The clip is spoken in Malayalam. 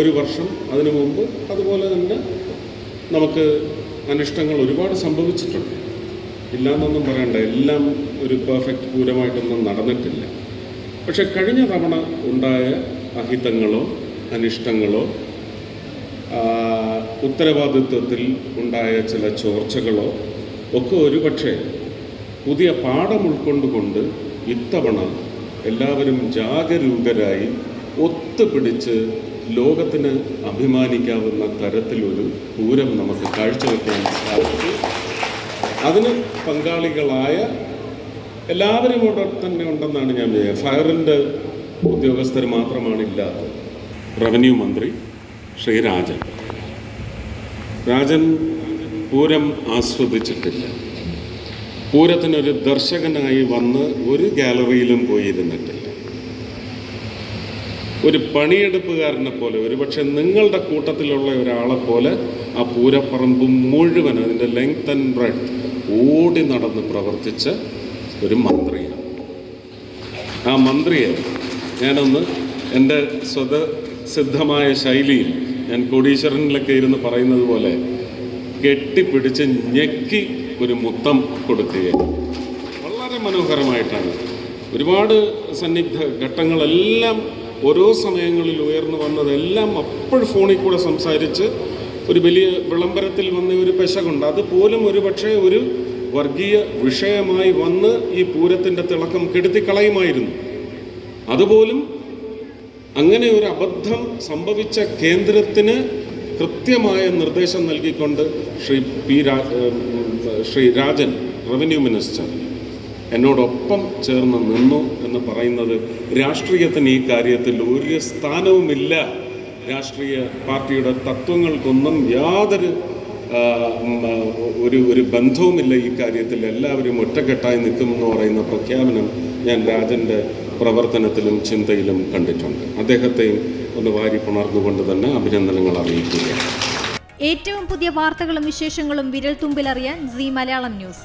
ഒരു വർഷം അതിനു മുമ്പ് അതുപോലെ തന്നെ നമുക്ക് അനിഷ്ടങ്ങൾ ഒരുപാട് സംഭവിച്ചിട്ടുണ്ട്. ഇല്ലാന്നൊന്നും പറയണ്ട. എല്ലാം ഒരു പെർഫെക്റ്റ് പൂരമായിട്ടൊന്നും നടന്നിട്ടില്ല. പക്ഷെ കഴിഞ്ഞ തവണ ഉണ്ടായ അഹിതങ്ങളോ അനിഷ്ടങ്ങളോ ഉത്തരവാദിത്വത്തിൽ ഉണ്ടായ ചില ചോർച്ചകളോ ഒക്കെ ഒരുപക്ഷെ പുതിയ പാഠം ഉൾക്കൊണ്ടുകൊണ്ട് ഇത്തവണ എല്ലാവരും ജാഗരൂകരായി ഒത്തുപിടിച്ച് ലോകത്തിന് അഭിമാനിക്കാവുന്ന തരത്തിലൊരു പൂരം നമുക്ക് കാഴ്ചവെക്കാൻ സാധിച്ചു. അതിന് പങ്കാളികളായ എല്ലാവരും ഇവിടെ തന്നെ ഉണ്ടെന്നാണ് ഞാൻ ഫയറിന്റെ ഉദ്യോഗസ്ഥർ മാത്രമാണ് ഇല്ലാത്തത് റവന്യൂ മന്ത്രി ശ്രീ രാജൻ. രാജൻ പൂരം ആസ്വദിച്ചിട്ടില്ല. പൂരത്തിനൊരു ദർശകനായി വന്ന് ഒരു ഗാലറിയിലും പോയിരുന്നിട്ടില്ല. ഒരു പണിയെടുപ്പുകാരനെ പോലെ ഒരുപക്ഷെ നിങ്ങളുടെ കൂട്ടത്തിലുള്ള ഒരാളെ പോലെ ആ പൂരപ്പറമ്പ് മുഴുവൻ അതിന്റെ ലെങ്ത് ആൻഡ് ബ്രെഡ് ഓടി നടന്ന് പ്രവർത്തിച്ച ഒരു മന്ത്രിയാണ്. ആ മന്ത്രിയെ ഞാനൊന്ന് എന്റെ സ്വത സിദ്ധമായ ശൈലിയിൽ ഞാൻ കോടീശ്വരനിലൊക്കെ ഇരുന്ന് പറയുന്നത് പോലെ കെട്ടിപ്പിടിച്ച് ഞെക്കി ഒരു മുത്തം കൊടുക്കുകയാണ്. വളരെ മനോഹരമായിട്ടാണ്. ഒരുപാട് സന്നിഗ്ധ ഘട്ടങ്ങളെല്ലാം ഓരോ സമയങ്ങളിൽ ഉയർന്നു വന്നതെല്ലാം അപ്പോൾ ഫോണിൽ കൂടെ സംസാരിച്ച് ഒരു വലിയ വിളംബരത്തിൽ വന്ന ഒരു പെശകുണ്ട്. അതുപോലും ഒരു പക്ഷേ ഒരു വർഗീയ വിഷയമായി വന്ന് ഈ പൂരത്തിന്റെ തിളക്കം കെടുത്തിക്കളയുമായിരുന്നു. അതുപോലും അങ്ങനെ ഒരു അബദ്ധം സംഭവിച്ച കേന്ദ്രത്തിന് കൃത്യമായ നിർദ്ദേശം നൽകിക്കൊണ്ട് ശ്രീ പി രാ ശ്രീ രാജൻ റവന്യൂ മിനിസ്റ്റർ എന്നോടൊപ്പം ചേർന്ന് നിന്നു എന്ന് പറയുന്നത് രാഷ്ട്രീയത്തിന് ഈ കാര്യത്തിൽ ഒരു സ്ഥാനവുമില്ല. രാഷ്ട്രീയ പാർട്ടിയുടെ തത്വങ്ങൾക്കൊന്നും യാതൊരു ഒരു ഒരു ബന്ധവുമില്ല ഈ കാര്യത്തിൽ. എല്ലാവരും ഒറ്റക്കെട്ടായി നിൽക്കുമെന്ന് പറയുന്ന പ്രഖ്യാപനം ഞാൻ രാജന്റെ പ്രവർത്തനത്തിലും ചിന്തയിലും കണ്ടിട്ടുണ്ട്. അദ്ദേഹത്തെയും ഒന്ന് വാരി പുണർന്നുകൊണ്ട് തന്നെ അഭിനന്ദനങ്ങൾ അറിയിക്കുകയാണ്. ഏറ്റവും പുതിയ വാർത്തകളും വിശേഷങ്ങളും വിരൽ തുമ്പിലറിയാൻ സി മലയാളം ന്യൂസ്.